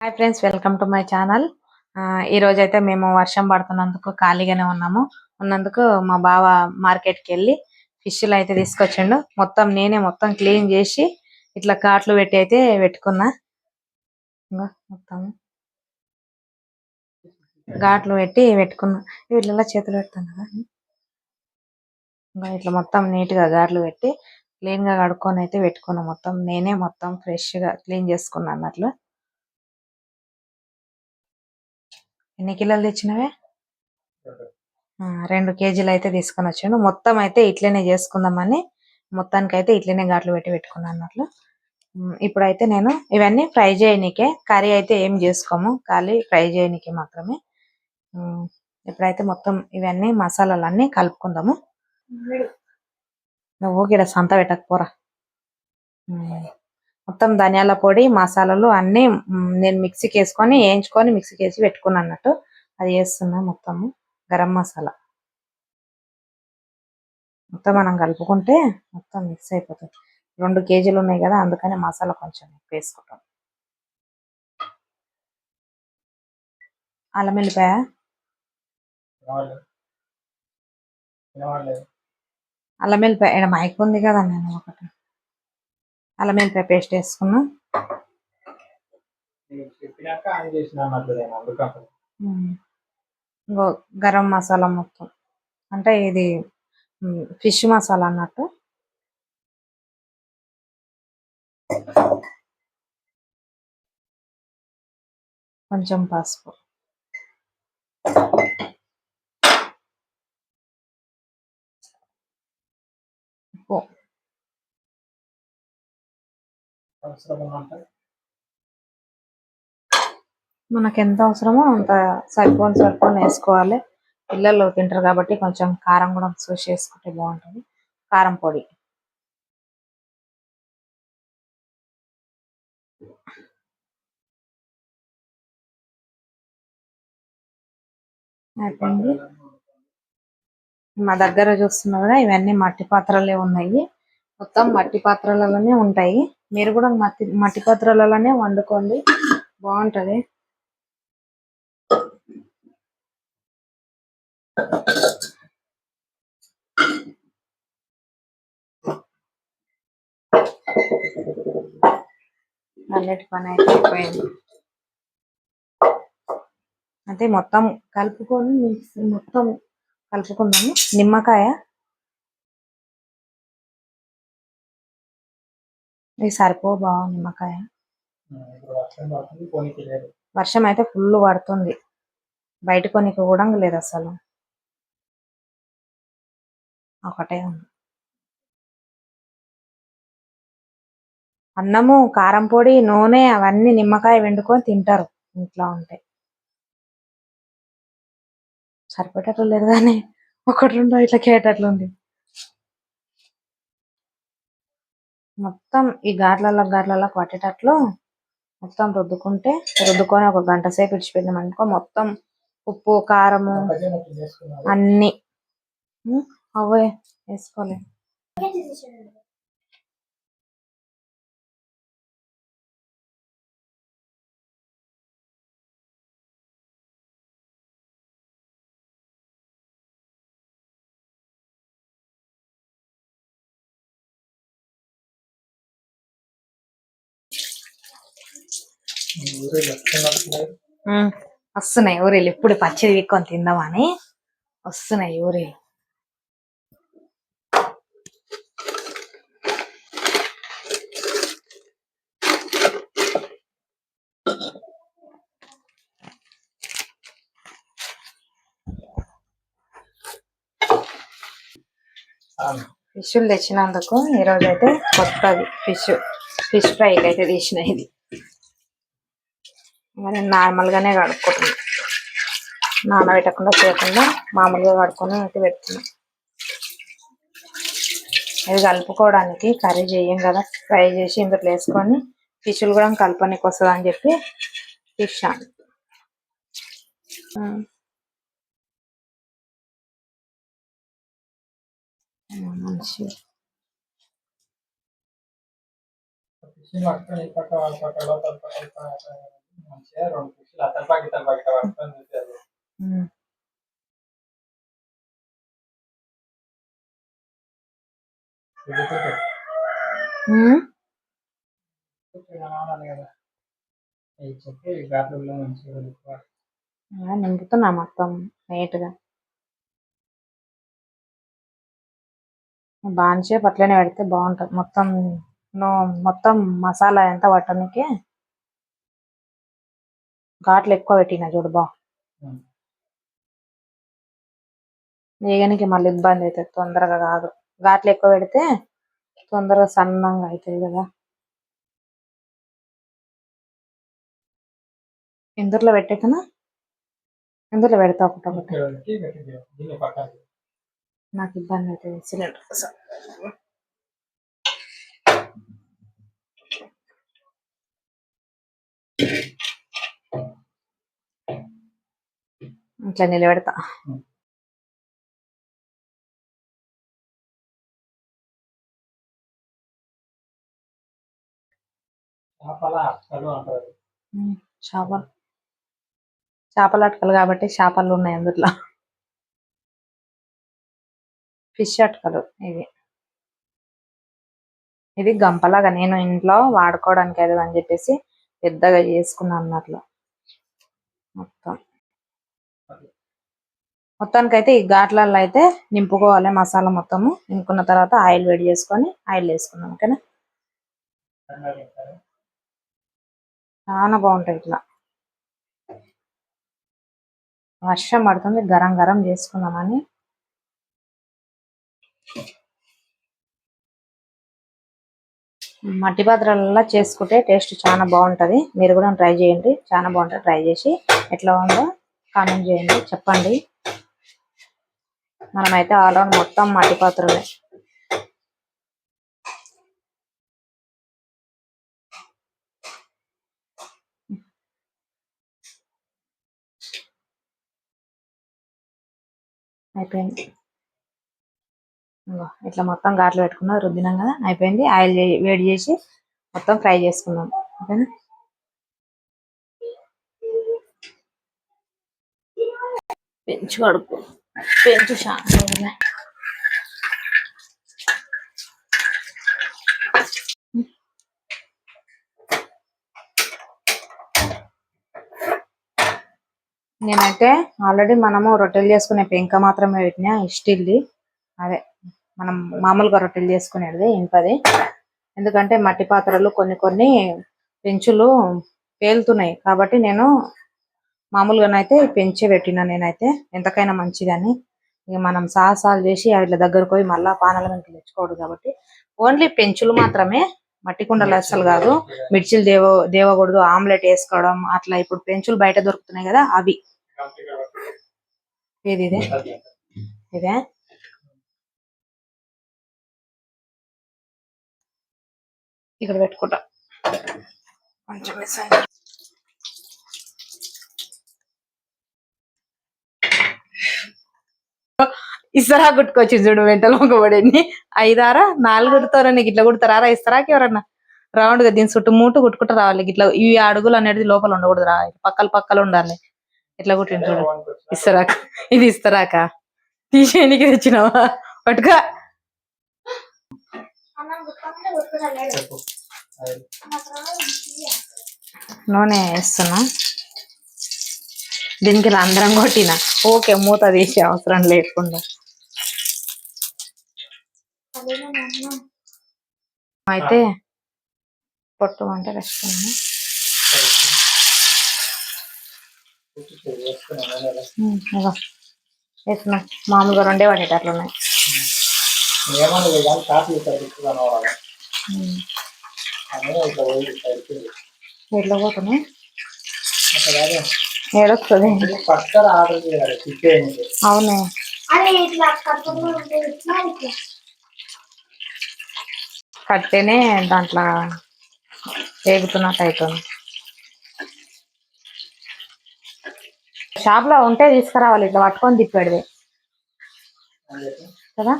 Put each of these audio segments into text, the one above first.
Hi friends welcome to my channel. ఈ రోజు అయితే మేము వర్షం పడుతున్నందుకు ఖాళీగానే ఉన్నాము. ఉన్నందుకు మా బావ మార్కెట్కి వెళ్ళి ఫిష్లు అయితే తీసుకొచ్చిండు. మొత్తం నేనే మొత్తం క్లీన్ చేసి ఇట్లా కాట్లు పెట్టి అయితే పెట్టుకున్నా. మొత్తం ఘాట్లు పెట్టి పెట్టుకున్నా. వీళ్ళలా చేతులు పెడతాను కదా ఇట్లా మొత్తం నీట్గా ఘాట్లు పెట్టి క్లీన్గా కడుక్కొని అయితే పెట్టుకున్నా. మొత్తం నేనే మొత్తం ఫ్రెష్గా క్లీన్ చేసుకున్నా అన్నట్లు. ఎన్ని కిలోలు తెచ్చినవే? రెండు కేజీలు అయితే తీసుకొని వచ్చాను మొత్తం అయితే ఇట్లనే చేసుకుందామని మొత్తానికి అయితే ఇట్లనే ఘాట్లు పెట్టి పెట్టుకున్నాను అన్నట్లు. ఇప్పుడైతే నేను ఇవన్నీ ఫ్రై చేయనీకే కర్రీ అయితే ఏం చేసుకోము ఖాళీ ఫ్రై చేయనీకే మాత్రమే. ఇప్పుడైతే మొత్తం ఇవన్నీ మసాలాలన్నీ కలుపుకుందాము. నువ్వు గిడ సంత పెట్టకపోరా. మొత్తం ధనియాల పొడి మసాలాలు అన్ని నేను మిక్సీకి వేసుకొని వేయించుకొని మిక్సీకి వేసి పెట్టుకున్నాను అన్నట్టు. అది వేస్తున్నా మొత్తము. గరం మసాలా. మొత్తం మనం కలుపుకుంటే మొత్తం మిక్స్ అయిపోతుంది. రెండు కేజీలు ఉన్నాయి కదా అందుకని మసాలా కొంచెం వేసుకుంటాం. అల్లం వెల్లిపాయ? అల్లం ఇక్కడ మైక్ ఉంది కదా నేను ఒకటి. అల్లం వెల్లిపాయ పేస్ట్ వేసుకున్నా గరం మసాలా మొత్తం. అంటే ఇది ఫిష్ మసాలా అన్నట్టు. కొంచెం పసుపు ఉప్పు అవసరం ఉన్నంత మనకు ఎంత అవసరమో అంత సరిపోని సరిపోని వేసుకోవాలి. పిల్లలు తింటారు కాబట్టి కొంచెం కారం కూడా చూసి వేసుకుంటే బాగుంటుంది. కారం పొడి. అయిపోయింది. మా దగ్గర చూస్తున్నా కూడా ఇవన్నీ మట్టి పాత్రలే ఉన్నాయి. మొత్తం మట్టి పాత్రలలోనే ఉంటాయి. మీరు కూడా మట్టి మట్టి పాత్రలలోనే వండుకోండి. బాగుంటది. అన్నిటి పని అయితే అయిపోయింది. అంటే మొత్తం కలుపుకొని మిక్స్ మొత్తం కలుపుకున్నాము నిమ్మకాయ ఇది సరిపో బావ నిమ్మకాయ. వర్షం అయితే ఫుల్ పడుతుంది. బయట కొనికి కూడా లేదు అసలు. ఒకటే ఉంది. అన్నము కారం పొడి నూనె అవన్నీ నిమ్మకాయ వండుకొని తింటారు ఇంట్లో ఉంటే. సరిపోయేటట్లు లేదు కానీ ఒకటి రెండో ఇట్లా కేటట్లుంది మొత్తం ఈ ఘాట్లలో ఘాట్లలో పట్టేటట్లు మొత్తం రుద్దుకుంటే రుద్దుకొని ఒక గంట సేపు ఇడిచిపెట్టినాం అనుకో మొత్తం ఉప్పు కారము అన్ని అవే వేసుకోలే వస్తున్నాయి ఊరిలు ఇప్పుడు పచ్చిది విక్కొని తిందామని వస్తున్నాయి ఊరిలు ఫిష్లు తెచ్చినందుకు ఈరోజు అయితే కొత్తది ఫిష్ ఫిష్ ఫ్రైకి అయితే తీసిన ఇది. మరి నార్మల్ గానే కడుక్కుంటున్నా. నానబెట్టకుండా చేయకుండా మామూలుగా కడుక్కొని అయితే పెడుతున్నా ఇది కలుపుకోవడానికి కర్రీ చేయం కదా ఫ్రై చేసి ఇందులో వేసుకొని ఫిష్లు కూడా కలపనికి వస్తుంది అని చెప్పి ఫిష్ మంచి పక్క ఈ పక్క రెండు ఫిష్లు అతలపాకి ఇతలపాకి ఇట్లా పట్టుకొని చూసేది ఉమ్. నింపుతున్నా మొత్తం నీట్గా బాన్షేప్ అట్లనే పెడితే బాగుంటుంది. మొత్తం మొత్తం మసాలా ఎంత పట్టడానికి ఘాట్లు ఎక్కువ పెట్టిన చూడు బా. వేగనికి మళ్ళీ ఇబ్బంది అవుతుంది తొందరగా కాదు. ఘాట్లు ఎక్కువ పెడితే తొందరగా సన్నంగా అవుతుంది కదా. ఇందులో పెట్టేకనా? ఇందులో పెడతా ఒకటి ఒకటి. నాకు ఇబ్బంది అవుతుంది సిలిండర్ కోసం. ఇట్లా నిలబెడతా. చేపల చేపలు అటకలు కాబట్టి చేపలు ఉన్నాయి అందులో ఫిష్ అటకలు ఇవి. ఇది గంపలాగా నేను ఇంట్లో వాడుకోవడానికి అది అని చెప్పేసి పెద్దగా చేసుకున్నాను అన్నట్లు. మొత్తం. మొత్తానికైతే ఈ ఘాట్లలో అయితే నింపుకోవాలి మసాలా మొత్తము. నింపుకున్న తర్వాత ఆయిల్ వేడి చేసుకొని ఆయిల్ వేసుకున్నాం ఓకేనా? చాలా బాగుంటాయి ఇట్లా. వర్షం పడుతుంది గరం గరం చేసుకుందామని. మట్టి పాత్రలలో చేసుకుంటే టేస్ట్ చాలా బాగుంటది. మీరు కూడా ట్రై చేయండి చాలా బాగుంటుంది ట్రై చేసి ఎట్లా ఉందో కామెంట్ చేయండి చెప్పండి. మనమైతే ఆల్రౌండ్ మొత్తం మట్టి పాత్రలే అయిపోయింది ఇట్లా మొత్తం గాట్లు పెట్టుకున్నాం రుద్దినాం కదా అయిపోయింది. ఆయిల్ వేడి చేసి మొత్తం ఫ్రై చేసుకున్నాం. ఓకేనా పెంచు కడుపు పెంచు నేనైతే ఆల్రెడీ మనము రొట్టెలు చేసుకునే పెంక మాత్రమే పెట్టినా స్టీల్ది అదే మనం మామూలుగా రొట్టెలు చేసుకునేది ఇంపది ఎందుకంటే మట్టి పాత్రలు కొన్ని కొన్ని పెంచులు పేలుతున్నాయి. కాబట్టి నేను మామూలుగానైతే పెంచే పెట్టిన నేనైతే ఎంతకైనా మంచిదని. ఇక మనం సాహసాలు చేసి వాటి దగ్గరకు పోయి మళ్ళా పానాల వెనక తెచ్చుకోవద్దు కాబట్టి ఓన్లీ పెంచులు మాత్రమే మట్టి కుండలు అస్సలు కాదు. మిర్చిలు దేవ దేవకూడదు ఆమ్లెట్ వేసుకోవడం అట్లా ఇప్పుడు పెంచులు బయట దొరుకుతున్నాయి కదా అవి. ఏది ఇదే? ఇదే? ఇక్కడ పెట్టుకుంటా. కొంచెం మిస్ ఇస్తారా గుట్టుకొచ్చి చూడు వెంటలో ఒకబడింది ఐదారా? నాలుగుతారా నీకు ఇట్లా కుడతారా? ఇస్తారాకి ఎవరన్నా? రౌండ్గా దీని చుట్టూ మూటు కుట్టుకుంటూ రావాలి ఇట్లా ఈ అడుగులు అనేది లోపల ఉండకూడదు రా. పక్కల పక్కల ఉండాలి. ఇట్లా కుట్టిన చూడు. ఇస్తారాక ఇది ఇస్తారాక తీసేయనికి తెచ్చినావా? పట్టుగా నూనె వేస్తున్నా. దీనికి రంధ్రం కొట్టిన. ఓకే మూత తీసే అవసరం లేకుండా. అయితే పొట్టు అంటే కష్టం వేస్తున్నా మామూలుగా రెండే పడేటి అట్లా ఉన్నాయి ఎట్లా పోతున్నాయి? ఏడొస్తుంది. అవునే. కట్టేనే దాంట్లో వేగుతున్నట్టు అవుతుంది షాప్లో ఉంటే తీసుకురావాలి ఇట్లా పట్టుకొని తిప్పాడుది చెప్పి కదా?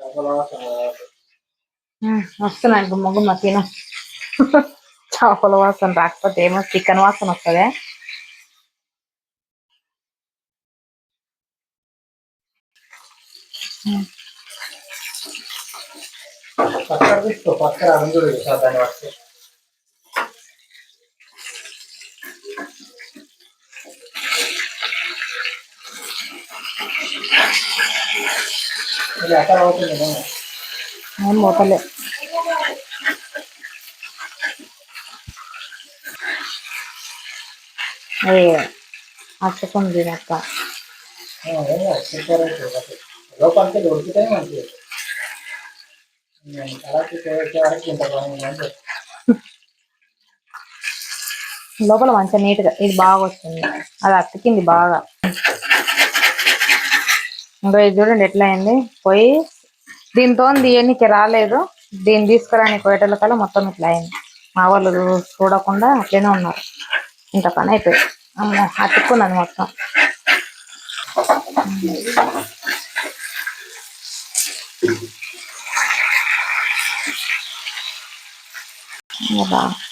డబ్బులు అవసరం లేదు. ఉమ్, వస్తున్నా గుమ్మ గుమ్మ తిను చేపల వాసన రాకపోతే ఏమో చికెన్ వాసన వస్తుంది పక్కన తీసుకో పక్కన అందులో సార్ దాన్ని పట్టుకో ఇది అక్కడ అవుతుంది కదా. ఏం పోతలే అది అచ్చుకుంది మొత్తం ఆ, ఏం కాదు, సూపర్ అవుతుంది అసలు. లోపలికి ఉడికితే మంచిది నేను కడాకి చేసే వరకు ఇంత బాగుంది అని లోపల మంచిగా నీట్గా ఇది బాగా వస్తుంది. అది అతికింది బాగా. ఇంకా ఇది చూడండి ఎట్లా అయింది పోయి దీంతో దీనికి రాలేదు. దీన్ని తీసుకురాని కోయటల కల్లా మొత్తం ఇట్లా అయింది మా వాళ్ళు చూడకుండా అట్లనే ఉన్నారు. ఇంత పని అయిపోయింది అమ్మో అతుక్కున్నది మొత్తం ఇంకా బాగా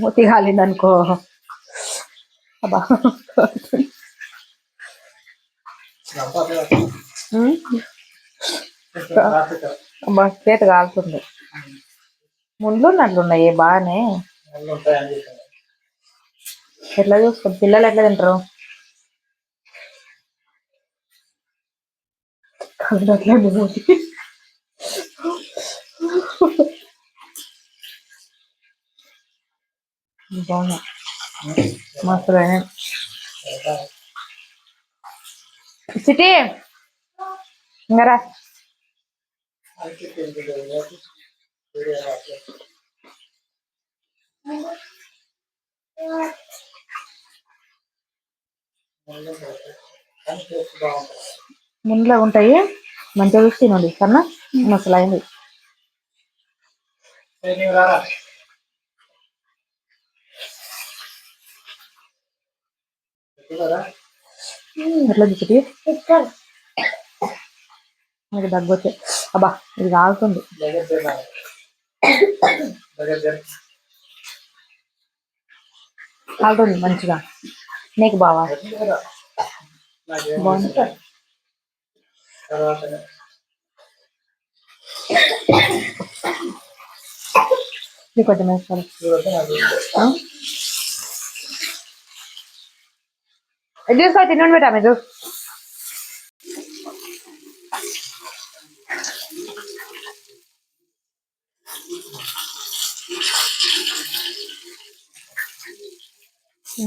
మూతి కాలింది అనుకో అబ్బా రంపా అట్లా ఉమ్. కొంచెం రాత్రిక. అబ్బా చేతి కాలుతుంది ముండ్లు బాగానే ఎట్లా చూసుకో పిల్లలు ఎట్లా తింటారు కళ్ళు అట్లా మూతి. బాగున్నాయి మస్తు అయినాయి. సిటీ ఇంకా రా అయితే తింటుంది కదా. వీడియో రాత్రి. ముళ్ళు ఉంటాయి. కానీ టేస్ట్ బాగుంటుంది. ముందులో ఉంటాయి మంచిగా చూసి తినండి కన్నా మసలు అయింది ఎట్లా సిటీ నాకు దగ్గు వచ్చే అబ్బా ఇది చేరా. కాలుతుంది మంచిగా. నీకు బావా? ఎక్కడరా? నాకేం కొంచెం వేసుకోవాలి చూడొద్దు నాకు ఆ? ఇది తీసుకో తినండి బేటా మీరు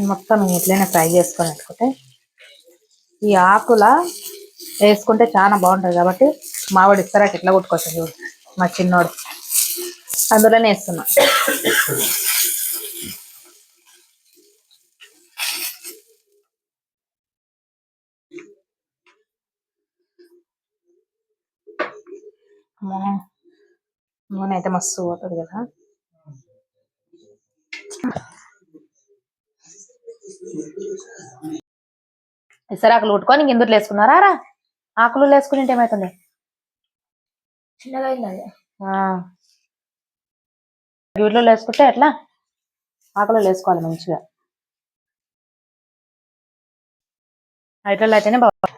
మొత్తం ఎట్లయినా ఫ్రై చేసుకొని పెట్టుకుంటే ఈ ఆకుల వేసుకుంటే చాలా బాగుంటుంది కాబట్టి మావాడు ఇస్తారా ఎట్లా కొట్టుకోవచ్చు చూడు మా చిన్నోడు అందులోనే వేస్తున్నా నూనె అయితే మస్తు పోతుంది కదా. ఇసరు ఆకులు కొట్టుకొని ఇందులో వేసుకున్నారా రా. ఆకులు వేసుకుని ఏమవుతుంది చిన్నగా వీటిలో వేసుకుంటే ఎట్లా? ఆకులో వేసుకోవాలి మంచిగా. ఐటల్లో అయితేనే బాగా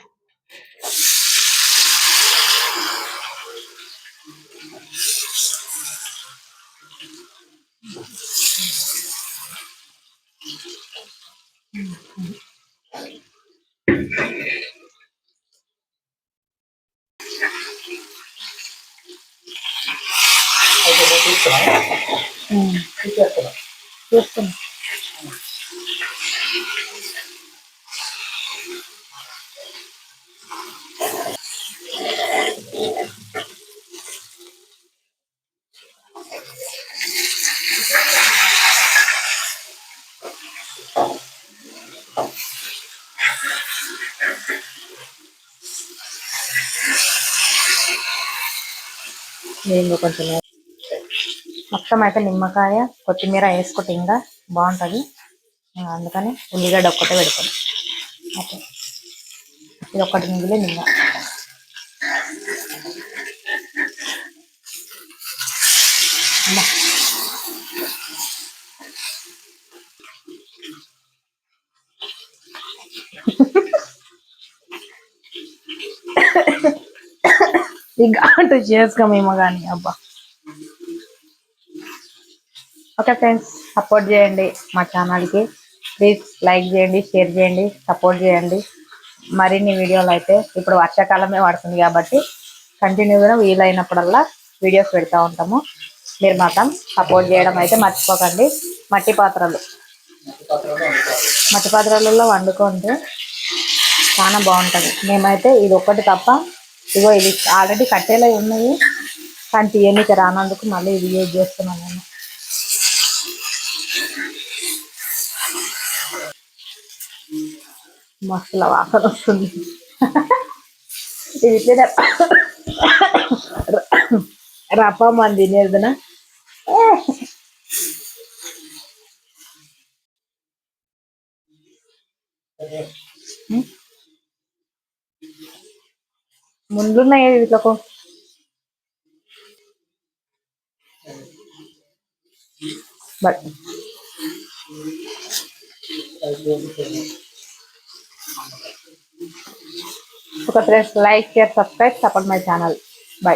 చూస్తున్నా నేను కొంచెం మొత్తం అయితే నిమ్మకాయ కొత్తిమీర వేసుకుంటే ఇంకా బాగుంటుంది. అందుకని ఉల్లిగడ్డ ఒక్కటే పెడతాను. ఓకే. ఇది ఒక్కటి నిమ్మ. ఇంకా అంటూ చేసుకోమేమో కానీ అబ్బా. ఓకే ఫ్రెండ్స్ సపోర్ట్ చేయండి మా ఛానల్కి. ప్లీజ్ లైక్ చేయండి షేర్ చేయండి సపోర్ట్ చేయండి. మరిన్ని వీడియోలు అయితే ఇప్పుడు వర్షాకాలమే పడుతుంది కాబట్టి కంటిన్యూగా వీలైనప్పుడల్లా వీడియోస్ పెడతా ఉంటాము. మీరు మాత్రం సపోర్ట్ చేయడం అయితే మర్చిపోకండి. మట్టి పాత్రలు. మట్టి పాత్రలలో వండుకుంటే చాలా బాగుంటుంది. మేమైతే ఇది ఒక్కటి తప్ప ఇగో ఇది ఆల్రెడీ కట్టేలా ఉన్నాయి కానీ తీయనీకి రానందుకు మళ్ళీ ఇది యూజ్ చేస్తున్నాను నేను మస్తుల వాసన వస్తుంది ఇది ఇట్లనే రప్ప మంది తినేదినా ముందున్నాయి వీటిలో బట్ అయితే ఒక friends like share subscribe support my channel. Bye.